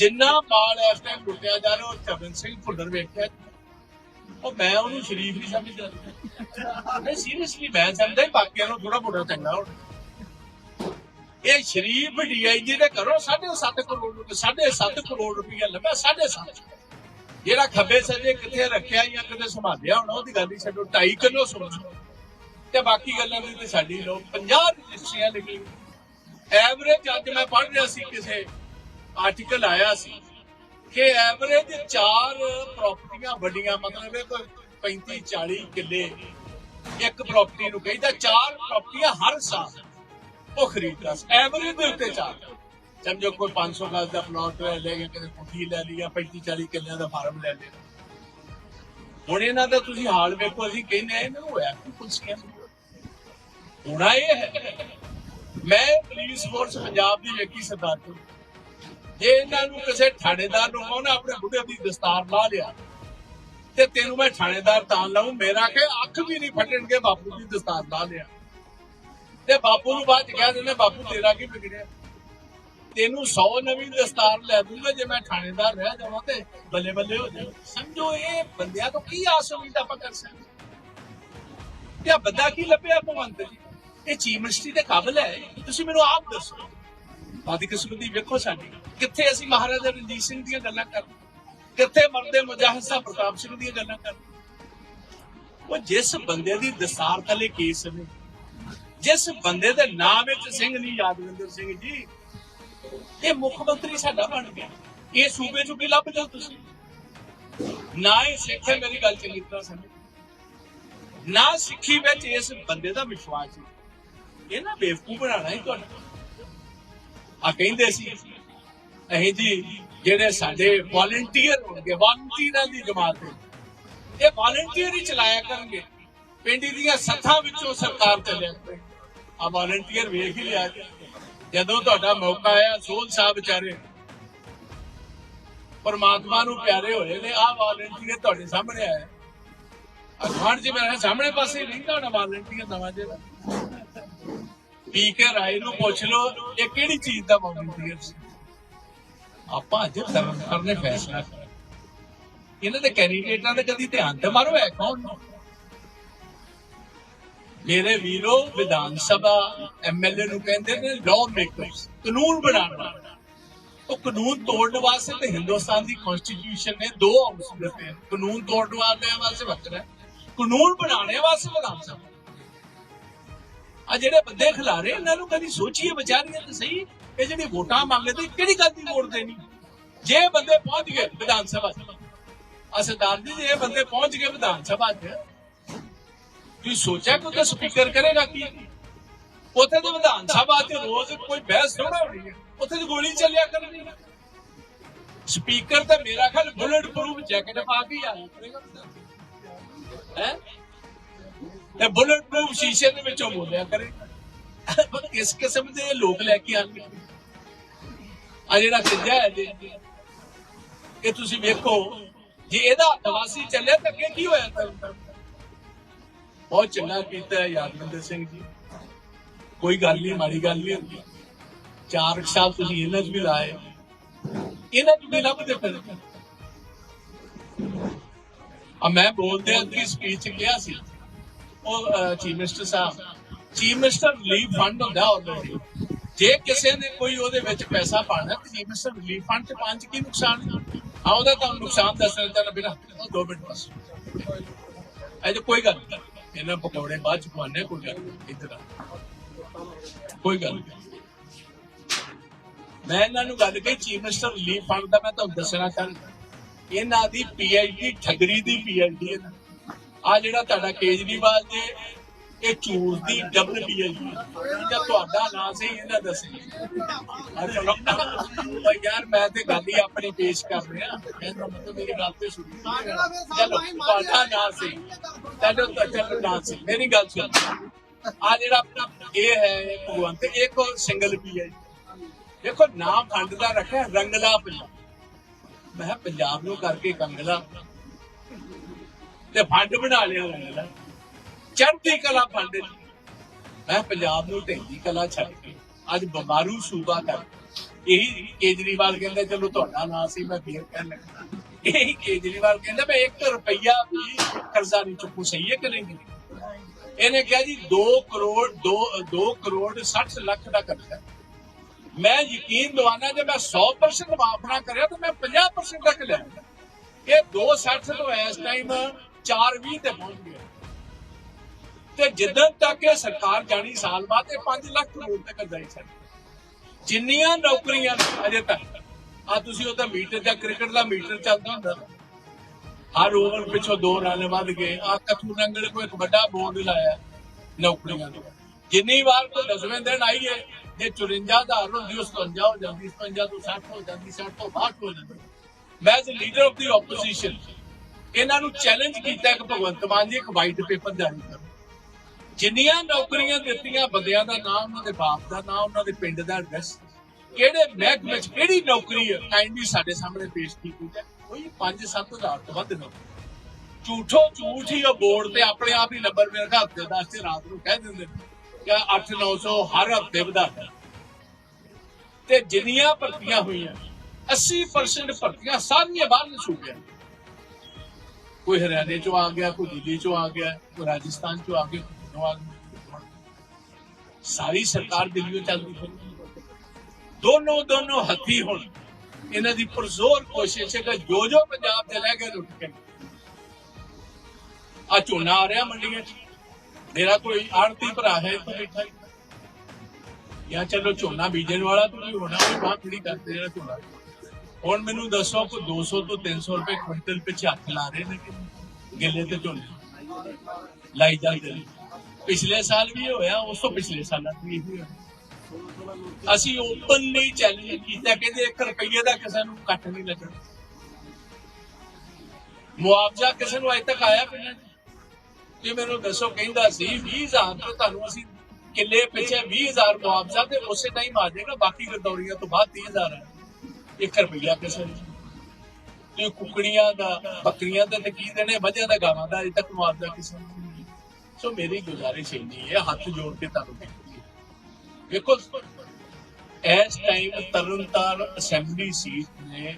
ਜਿੰਨਾ ਮਾਲ ਇਸ ਟਾਈਮ ਲੁੱਟਿਆ ਜਾ ਰਿਹਾ, ਉਹ ਚਰਨ ਸਿੰਘ ਭੁੱਲਰ ਵੇਖਿਆ। ਉਹ ਮੈਂ ਉਹਨੂੰ ਸ਼ਰੀਫ ਨਹੀਂ ਸਮਝਦਾ। ਨਹੀਂ ਸੀਰੀਅਸਲੀ ਮੈਂ ਸਮਝਦਾ ਬਾਕੀਆਂ ਨੂੰ ਥੋੜਾ ਮੋਟਾ ਚੰਗਾ ਹੁਣ। ਇਹ ਸ਼ਰੀਫ ਡੀਆਈਜੀ ਦੇ ਘਰੋਂ 7.5 ਕਰੋੜ ਰੁਪਏ 7.5 ਕਰੋੜ ਰੁਪਏ ਲੱਭਿਆ 7.5 ਜਿਹੜਾ ਖੱਬੇ ਸੱਜੇ ਕਿੱਥੇ ਰੱਖਿਆ ਜਾਂ ਕਿਤੇ ਸੰਭਾਲਿਆ ਹੋਣਾ ਉਹਦੀ ਗੱਲ ਹੀ ਛੱਡੋ 2.5 ਕਿਲੋ ਸੋਨਾ। ਤੇ ਬਾਕੀ ਗੱਲਾਂ ਦੀ ਤੇ ਸਾਡੀ ਲੋ 50 ਰਜਿਸਟਰੀਆਂ ਲਿਖੀ ਐਵਰੇਜ ਅੱਜ ਮੈਂ ਪੜ੍ਹ ਰਿਹਾ ਸੀ ਕਿਸੇ ਆਰਟੀਕਲ ਆਇਆ ਸੀ ਕਿ ਐਵਰੇਜ ਚਾਰ ਪ੍ਰਾਪਰਟੀਆਂ ਵੱਡੀਆਂ, ਮਤਲਬ ਇਹ ਕੋਈ 35 40 ਕਿੱਲੇ ਇੱਕ ਪ੍ਰਾਪਰਟੀ ਨੂੰ ਕਹਿੰਦਾ, ਚਾਰ ਪ੍ਰਾਪਰਟੀਆਂ ਹਰ ਸਾਲ ਉਹ ਖਰੀਦਦਾ ਐਵਰੇਜ ਦੇ ਉੱਤੇ ਚਾਰ। ਸਮਝੋ ਕੋਈ 500 ਗਜ਼ ਦਾ ਪਲਾਟ ਲੈ ਲਿਆ ਕਿਤੇ ਕੁੱਠੀ ਲੈ ਲਈ, ਜਾਂ 35 40 ਕਿੱਲਿਆਂ ਦਾ ਫਾਰਮ ਲੈ ਲਿਆ ਹੁਣ ਇਹਨਾਂ ਦਾ ਤੁਸੀਂ ਹਾਲ ਵੇਖੋ, ਅਸੀਂ ਕਹਿੰਦੇ ਆ ਇਹਨਾਂ ਨੂੰ ਹੋਇਆ ਕਿ ਕੁਲਸੀਆਂ ਹੋਣਾ ਇਹ ਹੈ। ਮੈਂ ਪੁਲਿਸ ਫੋਰਸ ਪੰਜਾਬ ਦੀ ਵੇਖੀ ਸਰਦਾਰ ਜੀ ਜੇ ਇਹਨਾਂ ਨੂੰ ਕਿਸੇ ਥਾਣੇਦਾਰ ਨੂੰ ਕਹੋ ਨਾ, ਆਪਣੇ ਬੁੱਢੇ ਦੀ ਦਸਤਾਰ ਲਾ ਲਿਆ, ਤੇ ਤੈਨੂੰ ਮੈਂ ਥਾਣੇਦਾਰ ਤਾਂ ਲਾਉਂ ਮੇਰਾ ਕਿ ਅੱਖ ਵੀ ਨਹੀਂ ਫਟਣਗੇ, ਬਾਪੂ ਦੀ ਦਸਤਾਰ ਲਾ ਲਿਆ। ਤੇ ਬਾਪੂ ਨੂੰ ਬਾਅਦ ਕਹਿ ਦਿੰਦੇ, ਬਾਪੂ ਤੇਰਾ ਕੀ ਵਿਗੜਿਆ? ਤੈਨੂੰ 100 ਨਵੀਂ ਦਸਤਾਰ ਲੈ ਦੂੰਗਾ, ਜੇ ਮੈਂ ਥਾਣੇਦਾਰ ਰਹਿ ਜਾਵਾਂ ਤੇ ਬੱਲੇ ਬੱਲੇ ਹੋ ਜਾਏ ਸਮਝੋ, ਇਹ ਬੰਦਿਆਂ ਤੋਂ ਕੀ ਆਸ ਉਮੀਦ ਆਪਾਂ ਕਰ ਸਕਦੇ ਤੇ ਬੰਦਾ ਕੀ ਲੱਭਿਆ ਭਗਵੰਤ ਜੀ? ਇਹ ਚੀਫ ਮਿਨਿਸਟਰੀ ਦੇ ਕਾਬਲ ਹੈ ਤੁਸੀਂ ਮੈਨੂੰ ਆਪ ਦੱਸੋ। ਆਦੀ ਕਿਸਮਤੀ ਵੇਖੋ ਸਾਡੀ। ਕਿੱਥੇ ਅਸੀਂ ਮਹਾਰਾਜਾ ਰਣਜੀਤ ਸਿੰਘ ਦੀਆਂ ਗੱਲਾਂ ਕਰਦੇ। ਕਿੱਥੇ ਮਰਦੇ ਮੁਜਾਹਿਦ ਸਾਹਿਬ ਪ੍ਰਤਾਪ ਸਿੰਘ ਦੀਆਂ ਗੱਲਾਂ ਕਰਦੇ। ਉਹ ਜਿਸ ਬੰਦੇ ਦੀ ਦਸਾਰ ਥਲੇ ਕੇਸ ਨੇ, ਜਿਸ ਬੰਦੇ ਦੇ ਨਾਮ ਵਿੱਚ ਸਿੰਘ ਨਹੀਂ, ਯਾਦਵਿੰਦਰ ਸਿੰਘ ਜੀ, ਇਹ ਮੁੱਖ ਮੰਤਰੀ ਸਾਡਾ ਬਣ ਗਿਆ। ਇਹ ਸੂਬੇ ਚੋਂ ਕੀ ਲੱਭ ਜਾਓ ਤੁਸੀਂ। ਨਾ ਹੀ ਸਿੱਖ ਮੇਰੀ ਗੱਲ ਚੰਗੀ ਤਰ੍ਹਾਂ ਸਮਝ। ਨਾ ਸਿੱਖੀ ਵਿੱਚ ਇਸ ਬੰਦੇ ਦਾ ਵਿਸ਼ਵਾਸ ਹੈ। ਇਹ ਨਾ ਬੇਵਕੂਫ ਬਣਾਣਾ ਹੀ ਤੁਹਾਨੂੰ ਆ ਕਹਿੰਦੇ ਸੀ, ਅਸੀਂ ਜੀ ਜਿਹੜੇ ਸਾਡੇ ਵਾਲੰਟੀਅਰ ਹੋਣਗੇ ਵਾਲੰਟੀਅਰਾਂ ਦੀ ਜਮਾਤ ਹੈ ਇਹ ਵਾਲੰਟੀਅਰ ਹੀ ਚਲਾਇਆ ਕਰਨਗੇ। ਪਿੰਡ ਦੀਆਂ ਸੱਥਾਂ ਵਿੱਚੋਂ ਸਰਕਾਰ ਚੱਲਿਆ ਕਰੇ। ਆ ਵਾਲੰਟੀਅਰ ਵੇਖ ਹੀ ਲਿਆ ਜੀ। ਜਦੋਂ ਤੁਹਾਡਾ ਮੌਕਾ ਆਇਆ ਸੋਲ ਸਾਹਿਬ ਵਿਚਾਰੇ ਪਰਮਾਤਮਾ ਨੂੰ ਪਿਆਰੇ ਹੋਏ ਨੇ ਆ ਵਾਲੰਟੀਅਰ ਤੁਹਾਡੇ ਸਾਹਮਣੇ ਆਇਆ। ਅਖਾਣ ਜੀ ਮੇਰੇ ਸਾਹਮਣੇ ਪਾਸੇ ਨਹੀਂ, ਤੁਹਾਡਾ ਵਾਲੰਟੀਅਰ ਨਵਾਂ ਜਿਹੜਾ। ਪੀ ਕੇ ਰਾਏ ਨੂੰ ਪੁੱਛ ਲਓ ਇਹ ਕਿਹੜੀ ਚੀਜ਼ ਦਾ ਵਾਲੰਟੀਅਰ ਸੀ? ਆਪਾਂ ਅੱਜ ਧਰਮ ਕਰਨੇ ਫੈਸਲਾ ਇਹਨਾਂ ਦੇ ਕੈਂਡੀਡੇਟਾਂ ਦੇ ਕਦੀ ਧਿਆਨ ਤੇ ਮਾਰੋ ਹੈ ਕੌਣ ਮੇਰੇ ਵੀਰੋ, ਵਿਧਾਨ ਸਭਾ ਐਮਐਲਏ ਨੂੰ ਕਹਿੰਦੇ ਨੇ ਲਾਅ ਮੇਕਰਸ ਕਾਨੂੰਨ ਬਣਾਉਣ ਵਾਲੇ। ਉਹ ਕਾਨੂੰਨ ਤੋੜਨ ਵਾਸਤੇ ਤੇ ਹਿੰਦੁਸਤਾਨ ਦੀ ਕਨਸਟੀਟਿਊਸ਼ਨ ਨੇ ਦੋ ਹਾਊਸ ਦਿੱਤੇ ਕਾਨੂੰਨ ਤੋੜਨ ਵਾਲਿਆਂ ਵਾਸਤੇ ਵੱਖਰਾ ਕਾਨੂੰਨ ਬਣਾਉਣ ਵਾਸਤੇ ਵਿਧਾਨ ਸਭਾ। ਆ ਜਿਹੜੇ ਬੰਦੇ ਖਿਲਾਰੇ ਇਹਨਾਂ ਨੂੰ ਕਦੀ ਸੋਚੀਏ ਵਿਚਾਰੀਏ ਤੇ ਸਹੀ ਇਹ ਜਿਹੜੀ ਵੋਟਾਂ ਮੰਗਦੇ ਤੇ ਕਿਹੜੀ ਗੱਲ ਦੀ ਵੋਟ ਦੇਣੀ? ਜੇ ਬੰਦੇ ਪਹੁੰਚ ਗਏ ਵਿਧਾਨ ਸਭਾ ਆ ਸਰਦਾਰ ਜੀ ਇਹ ਬੰਦੇ ਪਹੁੰਚ ਗਏ ਵਿਧਾਨ ਸਭਾ 'ਚ, ਤੁਸੀਂ ਸੋਚਿਆ ਕਿ ਉਹਦਾ ਸਪੀਕਰ ਕਰੇਗਾ ਕੀ? ਉੱਥੇ ਤੇ ਵਿਧਾਨ ਸਭਾ 'ਚ ਰੋਜ਼ ਕੋਈ ਬਹਿਸ ਥੋੜਾ ਹੋਣੀ ਹੈ। ਉੱਥੇ ਤੇ ਗੋਲੀ ਚੱਲਿਆ ਕਰਨੀ ਸਪੀਕਰ ਤੇ ਮੇਰਾ ਖਿਆਲ ਬੁਲਟ ਪ੍ਰੂਫ ਜੈਕਟ ਪਾ ਕੇ ਆ ਹੈ? ਤੇ ਬੁਲਟ ਪ੍ਰੂਫ ਸ਼ੀਸ਼ੇ ਦੇ ਵਿੱਚੋਂ ਬੋਲਿਆ ਕਰੇ। ਪਰ ਕਿਸ ਕਿਸਮ ਦੇ ਲੋਕ ਲੈ ਕੇ ਆਣਗੇ। ਆ ਜਿਹੜਾ ਸਿੱਧਾ ਹੈ ਜੀ, ਇਹ ਤੁਸੀਂ ਵੇਖੋ, ਜੇ ਇਹਦਾ ਅਵਾਸੀ ਚੱਲਿਆ ਤਾਂ ਅੱਗੇ ਕੀ ਹੋਇਆ ਤਾਂ? ਬਹੁਤ ਚੰਗਾ ਕੀਤਾ ਹੈ ਯਾਦਵਿੰਦਰ ਸਿੰਘ ਜੀ। ਕੋਈ ਗੱਲ ਨਹੀਂ, ਮਾੜੀ ਗੱਲ ਨਹੀਂ ਹੁੰਦੀ। ਚਾਰ ਕੁ ਤੁਸੀਂ ਇਹਨਾਂ 'ਚ ਵੀ ਲਾਏ। ਇਹਨਾਂ 'ਚ ਵੀ ਲੱਭਦੇ ਫਿਰ। ਆ ਮੈਂ ਬੋਲਦੇ ਅੱਗੇ ਸਪੀਚ ਕਿਹਾ ਸੀ ਉਹ ਚੀਫ ਮਿਨਿਸਟਰ ਸਾਹਿਬ ਚੀਫ ਮਿਨਿਸਟਰ ਰਿਲੀਫ ਫੰਡ ਹੁੰਦਾ ਆਲਰੇਡੀ ਜੇ ਕਿਸੇ ਨੇ ਕੋਈ ਉਹਦੇ ਵਿੱਚ ਪੈਸਾ ਪਾਣਾ ਤੇ ਚੀਫ ਮਿਨਿਸਟਰ ਰਿਲੀਫ ਫੰਡ ਚ ਪੰਜ ਕੀ ਨੁਕਸਾਨ? ਹੈ? ਤਾਂ ਨੁਕਸਾਨ ਦੱਸਣਾ ਚਾਹਣਾ ਬਿਨਾ ਦੋ ਮਿੰਟ ਬਸ। ਇਹ ਕੋਈ ਗੱਲ ਨਹੀਂ। ਇਹਨਾਂ ਪਕੌੜੇ ਬਾਅਦ ਚ ਖਵਾਨੇ ਕੋਈ ਗੱਲ ਨਹੀਂ। ਕੋਈ ਗੱਲ ਨਹੀਂ। ਮੈਂ ਇਹਨਾਂ ਨੂੰ ਗੱਲ ਕਹੀ ਚੀਫ ਮਿਨਿਸਟਰ ਰਿਲੀਫ ਫੰਡ ਦਾ ਮੈਂ ਤੁਹਾਨੂੰ ਦੱਸਣਾ ਚਾਹੁੰਦਾ। ਇਹਨਾਂ ਦੀ ਪੀਐਚਡੀ ਠੱਗਰੀ ਦੀ ਪੀਐਚਡੀ ਹੈ ਆ ਜਿਹੜਾ ਤੁਹਾਡਾ ਕੇਜਰੀਵਾਲ ਦੇ ਇਹ ਝੂਠ ਦੀ ਡਬਲ ਪੀਐਚਡੀ ਜਾਂ ਤੁਹਾਡਾ ਨਾਂ ਸੀ ਇਹਨਾਂ ਦੱਸੇ ਪਰ ਯਾਰ, ਮੈਂ ਤੇ ਗੱਲ ਹੀ ਆਪਣੀ ਪੇਸ਼ ਕਰ ਰਿਹਾ। ਇਹਦਾ ਮਤਲਬ ਮੇਰੀ ਗੱਲ ਤੇ ਸੁਣੀ। ਚਲੋ, ਤੁਹਾਡਾ ਨਾਂ ਸੀ ਤੁਹਾਡਾ ਤੁਹਾਡਾ ਨਾਂ ਸੀ ਮੇਰੀ ਗੱਲ ਸੁਣ। ਆ ਜਿਹੜਾ ਆਪਣਾ ਇਹ ਹੈ ਭਗਵੰਤ, ਇਹ ਹੋਰ ਸਿੰਗਲ ਪੀਐਚਡੀ ਦੇਖੋ, ਨਾਮ ਫੰਡ ਦਾ ਰੱਖਿਆ, ਰੰਗਲਾ ਪੰਜਾਬ। ਮੈਂ ਕਿਹਾ, ਪੰਜਾਬ ਨੂੰ ਕਰਕੇ ਕੰਗਲਾ। ਤੇ ਫੰਡ ਬਣਾ ਲਿਆ ਰੰਗਲਾ ਚੜ੍ਹਦੀ ਕਲਾ ਫੰਡ ਮੈਂ ਪੰਜਾਬ ਨੂੰ ਢਹਿੰਦੀ ਕਲਾ ਛੱਡ ਕੇ ਅੱਜ ਬਿਮਾਰੂ ਸੂਬਾ ਕਰ ਇਹੀ ਕੇਜਰੀਵਾਲ ਕਹਿੰਦਾ, ਚਲੋ ਤੁਹਾਡਾ ਨਾਂ ਸੀ, ਮੈਂ ਫੇਰ ਕਹਿਣ ਲੱਗਾ। ਇਹੀ ਕੇਜਰੀਵਾਲ ਕਹਿੰਦਾ, ਮੈਂ 1 ਰੁਪਈਆ ਵੀ ਕਰਜ਼ਾ ਨਹੀਂ ਚੁੱਕੂ, ਸਹੀ ਹੈ ਕਿ ਨਹੀਂ? ਇਹਨੇ ਕਿਹਾ ਜੀ 2 ਕਰੋੜ 2 2 ਕਰੋੜ 60 ਲੱਖ ਦਾ ਕਰਜ਼ਾ ਮੈਂ ਯਕੀਨ ਦਿਵਾਨਾ ਜੇ ਮੈਂ 100% ਮਾਫ ਨਾ ਕਰਿਆ, ਤਾਂ ਮੈਂ 50% ਤੱਕ ਲੈ ਆਉਂਦਾ ਇਹ 260 ਤੋਂ ਇਸ ਟਾਈਮ 420 ਤੇ ਪਹੁੰਚ ਗਿਆ ਤੇ ਜਿੱਦਣ ਤੱਕ ਇਹ ਸਰਕਾਰ ਜਾਣੀ ਸਾਲ ਬਾਅਦ, ਇਹ 5 ਲੱਖ ਕਰੋੜ ਤੱਕ ਜਾਈ ਸਕਦੀ ਜਿੰਨੀਆਂ ਨੌਕਰੀਆਂ ਅਜੇ ਤੱਕ। ਆ ਤੁਸੀਂ ਉਹਦਾ ਮੀਟਰ ਜਾਂ ਕ੍ਰਿਕਟ ਦਾ ਮੀਟਰ ਚੱਲਦਾ ਹੁੰਦਾ ਹਰ ਓਵਰ ਪਿੱਛੋਂ ਦੋ ਰਨ ਵੱਧ ਗਏ। ਆ ਕਥੂ ਨੰਗਲ ਕੋ ਇੱਕ ਵੱਡਾ ਬੋਰਡ ਲਾਇਆ ਨੌਕਰੀਆਂ ਦਾ ਜਿੰਨੀ ਵਾਰ ਕੋਈ ਦਸਵੇਂ ਦਿਨ ਆਈ ਹੈ ਜੇ 54000 ਹੁੰਦੀ ਉਸ ਤੋਂ 50 ਹੋ ਜਾਂਦੀ 55 ਤੋਂ 60 ਹੋ ਜਾਂਦੀ 60 ਤੋਂ 62 ਹੋ ਜਾਂਦੀ। ਮੈਂ as leader of the opposition ਇਹਨਾਂ ਨੂੰ ਚੈਲੰਜ ਕੀਤਾ ਕਿ ਭਗਵੰਤ ਮਾਨ ਜੀ ਇੱਕ ਵਾਈਟ ਪੇਪਰ ਜਾਰੀ ਕਰੋ ਜਿੰਨੀਆਂ ਨੌਕਰੀਆਂ ਦਿੱਤੀਆਂ ਬੰਦਿਆਂ ਦਾ ਨਾਮ, ਉਹਨਾਂ ਦੇ ਬਾਪ ਦਾ ਨਾਮ, ਉਹਨਾਂ ਦੇ ਪਿੰਡ ਦਾ ਐਡਰੈਸ ਕਿਹੜੇ ਮਹਿਕਮੇ ਵਿੱਚ ਕਿਹੜੀ ਨੌਕਰੀ ਹੈ ਕਾਈਂਡਲੀ ਸਾਡੇ ਸਾਹਮਣੇ ਪੇਸ਼ ਕੀਤੀ ਹੈ। ਕੋਈ 5-7 ਤੋਂ ਵੱਧ ਨੌਕਰੀ। ਝੂਠੋ ਝੂਠ ਹੀ ਉਹ ਬੋਰਡ ਤੇ ਆਪਣੇ ਆਪ ਹੀ ਨੰਬਰ ਮੇਰੇ ਘਰ ਹਫ਼ਤੇ ਦੱਸ ਤੇ ਰਾਤ ਨੂੰ ਕਹਿ ਦਿੰਦੇ ਨੇ ਕਿ 8-900 ਹਰ ਹਫ਼ਤੇ ਵਧਾ ਤੇ ਜਿੰਨੀਆਂ ਭਰਤੀਆਂ ਹੋਈਆਂ 80% ਭਰਤੀਆਂ ਸਾਰੀਆਂ ਬਾਹਰ ਸੂਬਿਆਂ ਕੋਈ ਹਰਿਆਣੇ ਚੋਂ ਆ ਗਿਆ, ਕੋਈ ਦਿੱਲੀ ਚੋਂ ਆ ਗਿਆ, ਕੋਈ ਰਾਜਸਥਾਨ ਚੋਂ ਆ ਗਿਆ, ਕੋਈ ਆ ਗਿਆ। ਸਾਰੀ ਸਰਕਾਰ ਦਿੱਲੀੋਂ ਚੱਲਦੀ ਪਈ ਦੋਨੋਂ ਦੋਨੋਂ ਹੱਥੀ ਹੁਣ ਇਹਨਾਂ ਦੀ ਪੁਰਜ਼ੋਰ ਕੋਸ਼ਿਸ਼ ਹੈ ਕਿ ਜੋ ਜੋ ਪੰਜਾਬ ਦੇ ਲੈ ਕੇ ਲੁੱਟ ਕੇ। ਆ ਝੋਨਾ ਆ ਰਿਹਾ ਮੰਡੀਆਂ 'ਚ। ਮੇਰਾ ਕੋਈ ਆੜਤੀ ਭਰਾ ਹੈ ਇੱਥੇ ਬੈਠਾ ਜਾਂ ਚਲੋ ਝੋਨਾ ਬੀਜਣ ਵਾਲਾ ਤੁਸੀਂ ਹੋਣਾ ਵੀ ਬਾਹ ਖੜੀ ਕਰਦੇ ਜਿਹੜਾ ਝੋਨਾ ਹੁਣ ਮੈਨੂੰ ਦੱਸੋ ਕੋਈ 200 ਤੋਂ 300 ਰੁਪਏ ਕੁਇੰਟਲ ਪਿੱਛੇ ਹੱਥ ਲਾ ਰਹੇ ਨੇ ਗਿੱਲੇ ਤੇ ਝੋਨੇ? ਲਾਈ ਜਾਂਦੇ ਨੇ ਪਿਛਲੇ ਸਾਲ ਵੀ ਹੋਇਆ, ਉਸ ਤੋਂ ਪਿਛਲੇ ਸਾਲਾਂ 'ਚ ਵੀ ਇਹ ਹੋਇਆ। ਅਸੀਂ ਓਪਨਲੀ ਚੈਲੰਜ ਕੀਤਾ ਕਿ 1 ਰੁਪਈਏ ਦਾ ਕਿਸੇ ਨੂੰ ਕੱਟ ਨਹੀਂ ਲੱਗਣਾ। ਮੁਆਵਜ਼ਾ ਕਿਸੇ ਨੂੰ ਅਜੇ ਤੱਕ ਆਇਆ ਪਿੰਡਾਂ 'ਚ ਮੈਨੂੰ ਦੱਸੋ, ਕਹਿੰਦਾ ਸੀ 20000 ਤੋਂ ਤੁਹਾਨੂੰ ਅਸੀਂ ਕਿੱਲੇ ਪਿੱਛੇ 20000 ਮੁਆਵਜ਼ਾ ਤੇ ਉਸੇ ਟਾਈਮ ਆ ਜਾਏਗਾ, ਬਾਕੀ ਗਰਦੌਰੀਆਂ ਤੋਂ ਬਾਅਦ 30000 ਹੈ 1 ਰੁਪਈਆ ਕਿਸੇ ਨੂੰ ਤੇ ਕੁਕੜੀਆਂ ਦਾ, ਬੱਕਰੀਆਂ ਦਾ ਤੇ ਕੀ ਵਜ੍ਹਾ ਦਾ, ਗਾਵਾਂ ਦਾ, ਅਜੇ ਤੱਕ ਮੁਆਵਜ਼ਾ ਕਿਸੇ ਨੂੰ ਸੋ ਮੇਰੀ ਗੁਜ਼ਾਰਿਸ਼ ਇੰਨੀ ਹੈ, ਹੱਥ ਜੋੜ ਕੇ ਤੁਹਾਨੂੰ ਦੇਖੋ, ਇਸ ਟਾਈਮ ਤਰਨਤਾਰਨ ਅਸੈਂਬਲੀ ਸੀਟ ਨੇ